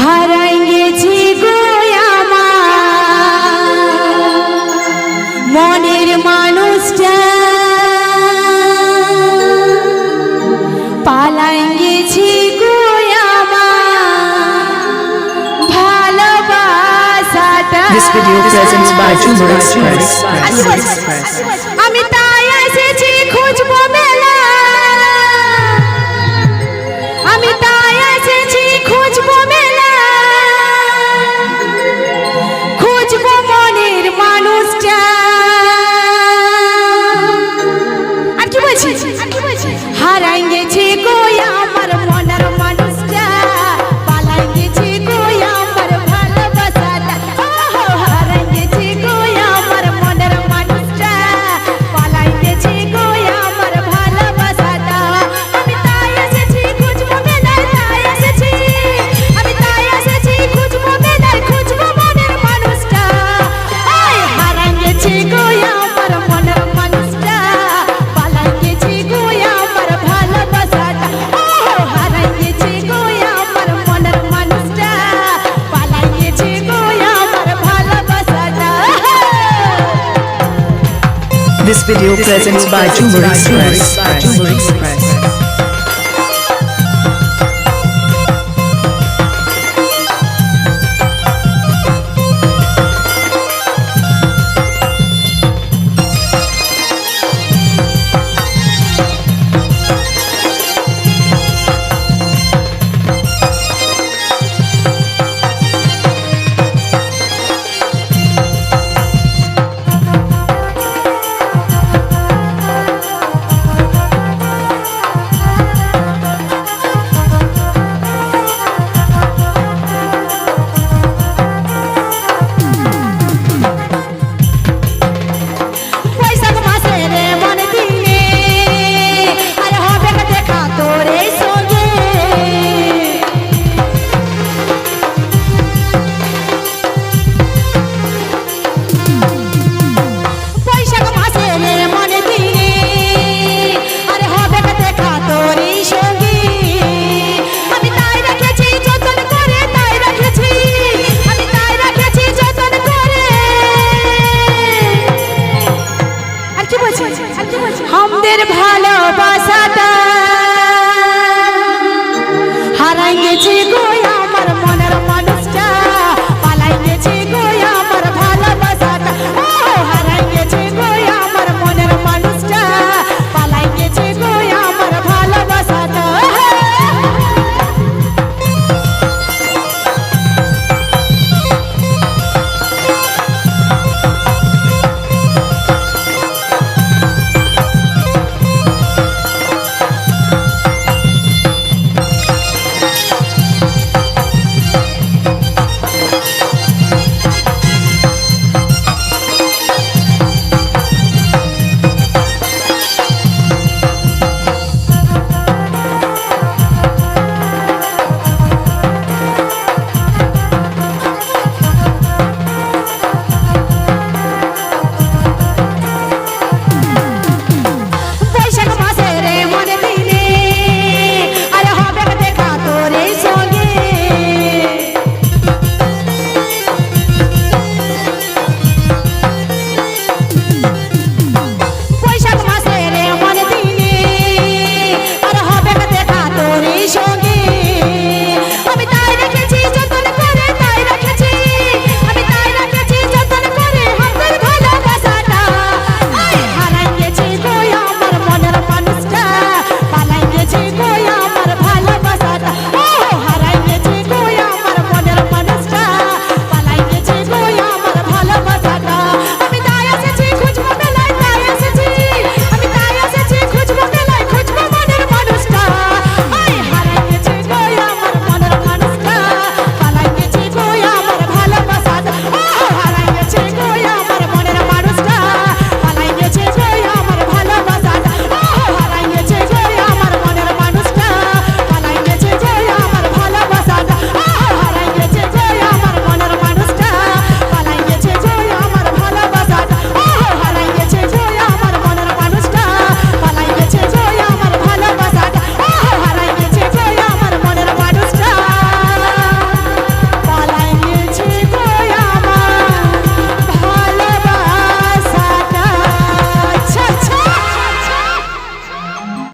হারাই গেছি গোয়ামা মনের মানুষটা পালাই গেছি This video presents by Jumbo Express. Express. Express. Express. This video presents by Jumbo Express. मेर भालो बासा